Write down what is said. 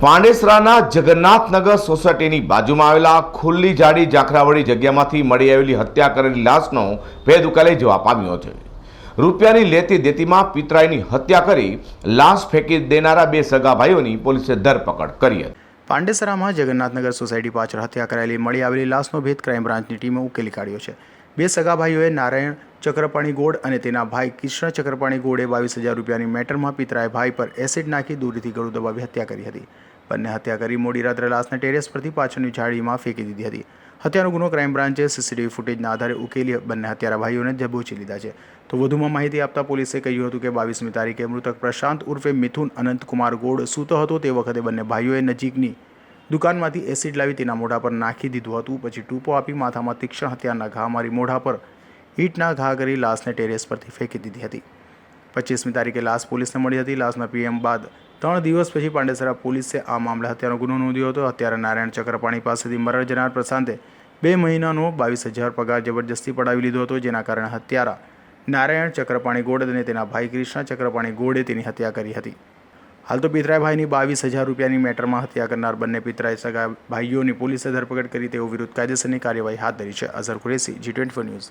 પાંડેસરાના જગન્નાથનગર સોસાયટીની બાજુમાં આવેલા ખુલ્લી જાડી જાખરાવાળી જગ્યામાંથી મળી આવેલી હત્યા કરેલી લાશનો ભેદ ઉકાલે જવા પામ્યો છે. રૂપિયાની લેતી દેતીમાં પિતરાઈની હત્યા કરી લાશ ફેંકી દેનારા બે સગા ભાઈઓની પોલીસે ધરપકડ કરી હતી. પાંડેસરામાં જગન્નાથનગર સોસાયટી પાછળ હત્યા કરાયેલી મળી આવેલી લાશનો ભેદ ક્રાઇમ બ્રાન્ચની ટીમે ઉકેલી કાઢ્યો છે. બે સગા ભાઈઓએ નારાયણ ચક્રપાણી ગોળ અને તેના ભાઈ કૃષ્ણ ચક્રપાણી ગોળે બાવીસ હજાર રૂપિયાની મેટરમાં પિતરાએ ભાઈ પર એસિડ નાખી દૂરથી ગળું દબાવી હત્યા કરી હતી. બંને હત્યા કરી મોડી રાત્રે લાશને ટેરેસ પરથી પાછળની ઝાડીમાં ફેંકી દીધી હતી. હત્યાનો ગુનો ક્રાઇમ બ્રાન્ચે સીસીટીવી ફૂટેજના આધારે ઉકેલી બંને હત્યારા ભાઈઓને દબોચી લીધા છે. તો વધુમાં માહિતી આપતા પોલીસે કહ્યું હતું કે બાવીસમી તારીખે મૃતક પ્રશાંત ઉર્ફે મિથુન અનંતકુમાર ગોળ સૂતો હતો તે વખતે બંને ભાઈઓએ નજીકની દુકાનમાંથી એસિડ લાવી તેના મોઢા પર નાખી દીધું હતું. પછી ટૂંપો આપી માથામાં તીક્ષ્ણ હત્યાના ઘા મારી મોઢા પર ઈંટના ઘા કરી લાશને ટેરેસ પરથી ફેંકી દીધી હતી. પચીસમી તારીખે લાશ પોલીસને મળી હતી. લાશના પીએમ બાદ ત્રણ દિવસ પછી પાંડેસરા પોલીસે આ મામલે હત્યાનો ગુનો નોંધ્યો હતો. હત્યારા નારાયણ ચક્રપાણી પાસેથી મરણ જનાર પ્રશાંતે બે મહિનાનો બાવીસ હજાર પગાર જબરજસ્તી પડાવી લીધો હતો. જેના કારણે હત્યારા નારાયણ ચક્રપાણી ગોડ અને તેના ભાઈ કૃષ્ણ ચક્રપાણી ગોળે તેની હત્યા કરી હતી. હાલ તો પિતરાયભાઈની બાવીસ હજાર રૂપિયાની મેટરમાં હત્યા કરનાર બંને પિતરાઈ સગા ભાઈઓની પોલીસે ધરપકડ કરી તેઓ વિરુદ્ધ કાયદેસરની કાર્યવાહી હાથ ધરી છે. Azhar Qureshi ji twenty news.